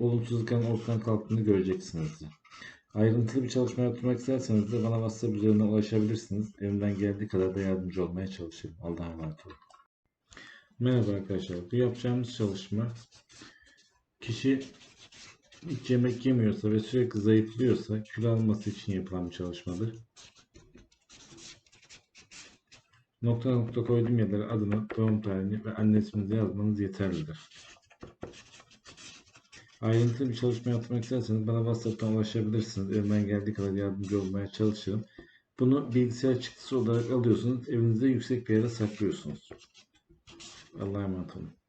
olumsuzlukların ortadan kalktığını göreceksinizdir. Ayrıntılı bir çalışma yaptırmak isterseniz de bana WhatsApp üzerinden ulaşabilirsiniz. Elimden geldiği kadar da yardımcı olmaya çalışırım. Allah'a emanet olun. Merhaba arkadaşlar. Bu yapacağımız çalışma kişi hiç yemek yemiyorsa ve sürekli zayıflıyorsa kilo alması için yapılan bir çalışmadır. Nokta nokta koyduğum yerlere adını, doğum tarihini ve anne isminizi yazmanız yeterlidir. Ayrıntılı bir çalışma yapmak isterseniz bana WhatsApp'tan ulaşabilirsiniz. Elimden geldiği kadar yardımcı olmaya çalışırım. Bunu bilgisayar çıktısı olarak alıyorsunuz. Evinizde yüksek bir yere saklıyorsunuz. Allah'a emanet olun.